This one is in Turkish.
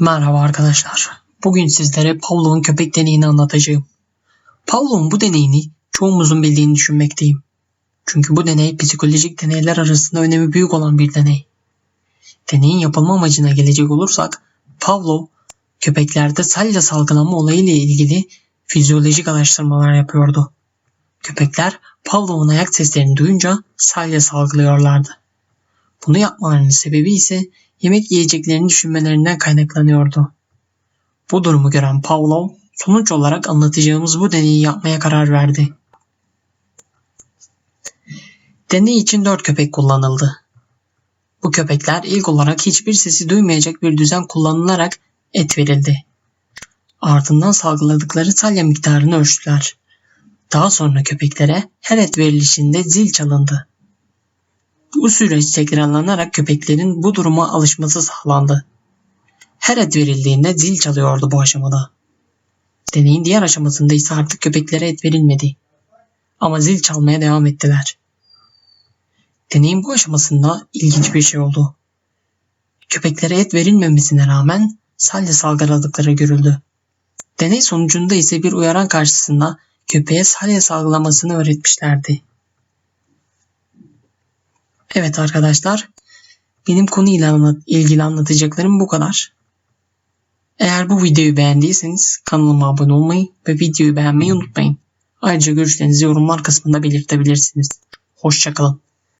Merhaba arkadaşlar. Bugün sizlere Pavlov'un köpek deneyini anlatacağım. Pavlov'un bu deneyini çoğumuzun bildiğini düşünmekteyim. Çünkü bu deney psikolojik deneyler arasında önemi büyük olan bir deney. Deneyin yapılma amacına gelecek olursak, Pavlov köpeklerde salya salgılama olayı ile ilgili fizyolojik araştırmalar yapıyordu. Köpekler Pavlov'un ayak seslerini duyunca salya salgılıyorlardı. Bunu yapmalarının sebebi ise yemek yiyeceklerini düşünmelerinden kaynaklanıyordu. Bu durumu gören Pavlov sonuç olarak anlatacağımız bu deneyi yapmaya karar verdi. Deney için 4 köpek kullanıldı. Bu köpekler ilk olarak hiçbir sesi duymayacak bir düzen kullanılarak et verildi. Ardından salgıladıkları salya miktarını ölçtüler. Daha sonra köpeklere her et verilişinde zil çalındı. Bu süreç tekrarlanarak köpeklerin bu duruma alışması sağlandı. Her et verildiğinde zil çalıyordu bu aşamada. Deneyin diğer aşamasında ise artık köpeklere et verilmedi. Ama zil çalmaya devam ettiler. Deneyin bu aşamasında ilginç bir şey oldu. Köpeklere et verilmemesine rağmen salya salgıladıkları görüldü. Deney sonucunda ise bir uyaran karşısında köpeğe salya salgılamasını öğretmişlerdi. Evet arkadaşlar, benim konuyla ilgili anlatacaklarım bu kadar. Eğer bu videoyu beğendiyseniz kanalıma abone olmayı ve videoyu beğenmeyi unutmayın. Ayrıca görüşlerinizi yorumlar kısmında belirtebilirsiniz. Hoşçakalın.